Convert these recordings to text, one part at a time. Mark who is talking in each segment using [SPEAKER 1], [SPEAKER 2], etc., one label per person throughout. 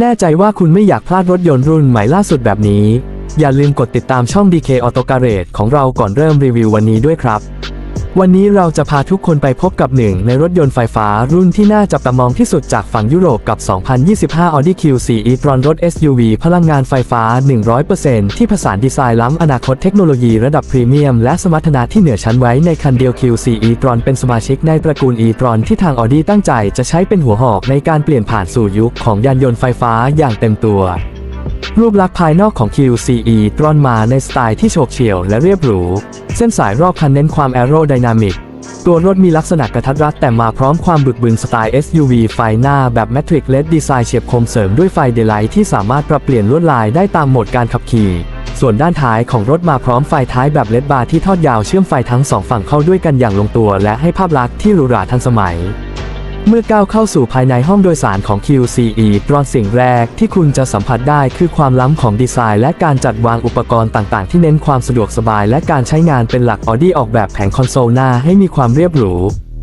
[SPEAKER 1] แน่ใจว่าคุณไม่อยากพลาดรถยนต์รุ่นใหม่ล่าสุดแบบนี้ อย่าลืมกดติดตามช่อง DK Auto Garage ของเราก่อนเริ่มรีวิววันนี้ด้วยครับ วันนี้เราจะพาทุกคนไปพบกับหนึ่งในรถยนต์ไฟฟ้ารุ่นที่น่าจับตามองที่สุดจากฝั่งยุโรปกับ 2025 Audi Q4 e-tron รถ SUV พลังงานไฟฟ้า 100%ที่ผสานดีไซน์ล้ำอนาคตเทคโนโลยีระดับพรีเมียมและสมรรถนะที่เหนือชั้นไว้ในคันเดียว Q4 e-tron เป็นสมาชิกในตระกูล e-tron ที่ทาง Audi ตั้งใจจะใช้เป็นหัวหอกในการเปลี่ยนผ่านสู่ยุคของยานยนต์ไฟฟ้าอย่างเต็มตัว รูปลักษณ์ภายนอกของ QCE ตรอนมาในสไตล์ที่โฉบเฉี่ยวและเรียบหรู เส้นสายรอบคันเน้นความแอโรไดนามิก ตัวรถมีลักษณะกระทัดรัดแต่มาพร้อมความบึกบึนสไตล์ SUV ไฟหน้าแบบ Matrix LED ดีไซน์เฉียบคมเสริมด้วยไฟเดลไลท์ที่สามารถปรับเปลี่ยนลวดลายได้ตามโหมดการขับขี่ ส่วนด้านท้ายของรถมาพร้อมไฟท้ายแบบเลดบาร์ที่ทอดยาวเชื่อมไฟทั้งสองฝั่งเข้าด้วยกันอย่างลงตัว และให้ภาพลักษณ์ที่หรูหราทันสมัย เมื่อก้าวเข้าสู่ภายในห้องโดยสารของ QCE ตรอนสิ่งแรกที่คุณจะสัมผัสได้คือความล้ำของดีไซน์และการจัดวางอุปกรณ์ต่างๆ ที่เน้นความสะดวกสบายและการใช้งานเป็นหลัก Audi ออกแบบแผงคอนโซลหน้าให้มีความเรียบหรู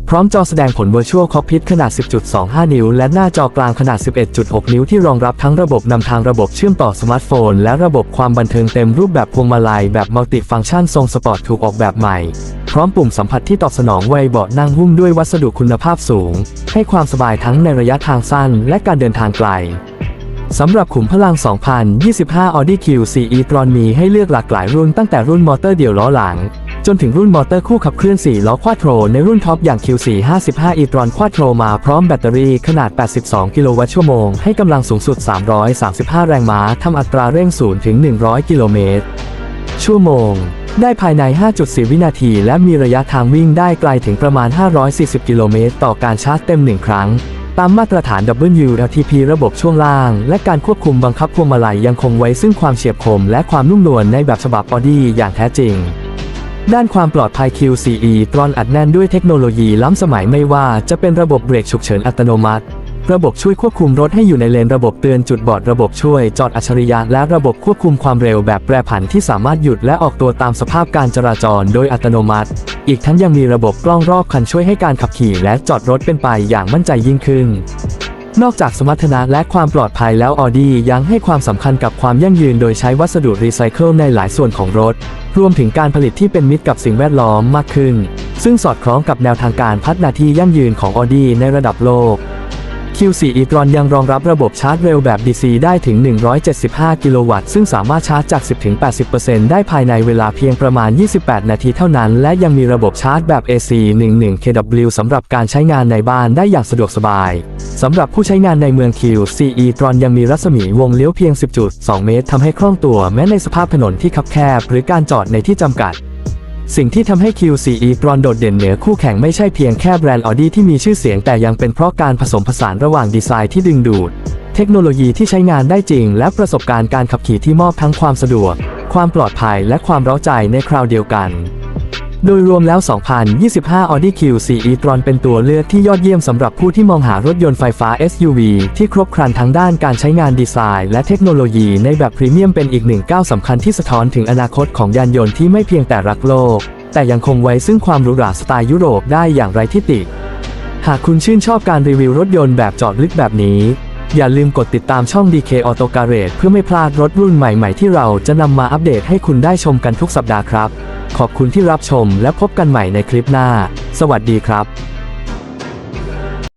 [SPEAKER 1] พร้อมจอแสดงผล Virtual Cockpit ขนาด 10.25 นิ้ว และหน้าจอกลางขนาด 11.6 นิ้วที่รองรับทั้งระบบนำทางระบบเชื่อมต่อสมาร์ทโฟน และระบบความบันเทิงเต็มรูปแบบพวงมาลัยแบบมัลติฟังก์ชันทรงสปอร์ตถูกออกแบบใหม่ พร้อมปุ่มสัมผัสที่ตอบสนองไวเบาะนั่งหุ้มด้วยวัสดุคุณภาพสูง ให้ความสบายทั้งในระยะทางสั้น และการเดินทางไกลสำหรับขุมพลัง 2025 Audi Q4 e-tron มีให้เลือกหลากหลายรุ่นตั้งแต่รุ่นมอเตอร์เดี่ยวล้อหลัง จนถึงรุ่นมอเตอร์คู่ขับเคลื่อน 4 ล้อควาโตรในรุ่นท็อปอย่าง Q4 55 e-tron ควาโตรมาพร้อมแบตเตอรี่ขนาด 82 กิโลวัตต์ชั่วโมง ให้กำลังสูงสุด 335 แรงม้าทำอัตราเร่ง 0 ถึง 100 กิโลเมตร ชั่วโมง ได้ภายใน 5.4 วินาที และมีระยะทางวิ่งได้ไกลถึงประมาณ 540 กิโลเมตร ต่อการชาร์จเต็ม 1 ครั้ง ตามมาตรฐาน WLTP ระบบช่วงล่าง และการควบคุมบังคับพวงมาลัยยังคงไว้ซึ่งความเฉียบคม และความนุ่มนวลในแบบฉบับ Audi อย่างแท้จริงด้านความปลอดภัย QCE ตรอนอัดแน่นด้วยเทคโนโลยีล้ำสมัยไม่ว่าจะเป็นระบบเบรกฉุกเฉินอัตโนมัติ ระบบช่วยควบคุมรถให้อยู่ในเลนระบบเตือนจุดบอดระบบช่วยจอดอัจฉริยะและระบบควบคุมความเร็วแบบแปรผันที่สามารถหยุดและออกตัวตามสภาพการจราจรโดยอัตโนมัติ อีกทั้งยังมีระบบกล้องรอบคันช่วยให้การขับขี่และจอดรถเป็นไปอย่างมั่นใจยิ่งขึ้นนอกจากสมรรถนะและความปลอดภัยแล้ว Audi ยังให้ความสำคัญกับความยั่งยืนโดยใช้วัสดุรีไซเคิลในหลายส่วนของรถ รวมถึงการผลิตที่เป็นมิตรกับสิ่งแวดล้อมมากขึ้น ซึ่งสอดคล้องกับแนวทางการพัฒนาที่ยั่งยืนของ Audi ในระดับโลก Q4 e-tron ยังรองรับระบบชาร์จเร็วแบบ DC ได้ถึง 175 กิโลวัตต์ ซึ่งสามารถชาร์จจาก 10-80%ได้ภายในเวลาเพียงประมาณ 28 นาทีเท่านั้น และยังมีระบบชาร์จแบบ AC 11 kW สำหรับการใช้งานในบ้านได้อย่างสะดวกสบายสำหรับผู้ใช้งานในเมือง Q4 e-tron ยังมีรัศมีวงเลี้ยวเพียง 10.2 เมตรทำให้คล่องตัวแม้ในสภาพถนนที่คับแคบ หรือการจอดในที่จำกัด สิ่งที่ทำให้ Q4 e-tron โดดเด่นเหนือคู่แข่งไม่ใช่เพียงแค่แบรนด์ Audi ที่มีชื่อเสียงแต่ยังเป็นเพราะการผสมผสานระหว่างดีไซน์ที่ดึงดูด เทคโนโลยีที่ใช้งานได้จริง และประสบการณ์การขับขี่ที่มอบทั้งความสะดวก ความปลอดภัยและความเร้าใจในคราวเดียวกัน โดยรวมแล้ว 2025 Audi Q4 e-tron เป็นตัวเลือกที่ยอดเยี่ยมสำหรับผู้ที่มองหารถยนต์ไฟฟ้า SUV ที่ครบครันทั้งด้านการใช้งานดีไซน์ และเทคโนโลยีในแบบพรีเมียมเป็นอีกหนึ่งก้าวสำคัญที่สะท้อนถึงอนาคตของยานยนต์ที่ไม่เพียงแต่รักโลก แต่ยังคงไว้ซึ่งความหรูหราสไตล์ยุโรปได้อย่างไรที่ติ หากคุณชื่นชอบการรีวิวรถยนต์แบบเจอดลึกแบบนี้ อย่าลืมกดติดตามช่อง DK Auto Garage เพื่อไม่พลาดรถรุ่นใหม่ ๆ ที่เราจะนำมาอัปเดตให้คุณได้ชมกันทุกสัปดาห์ครับ ขอบคุณที่รับชมและพบกันใหม่ในคลิปหน้า สวัสดีครับ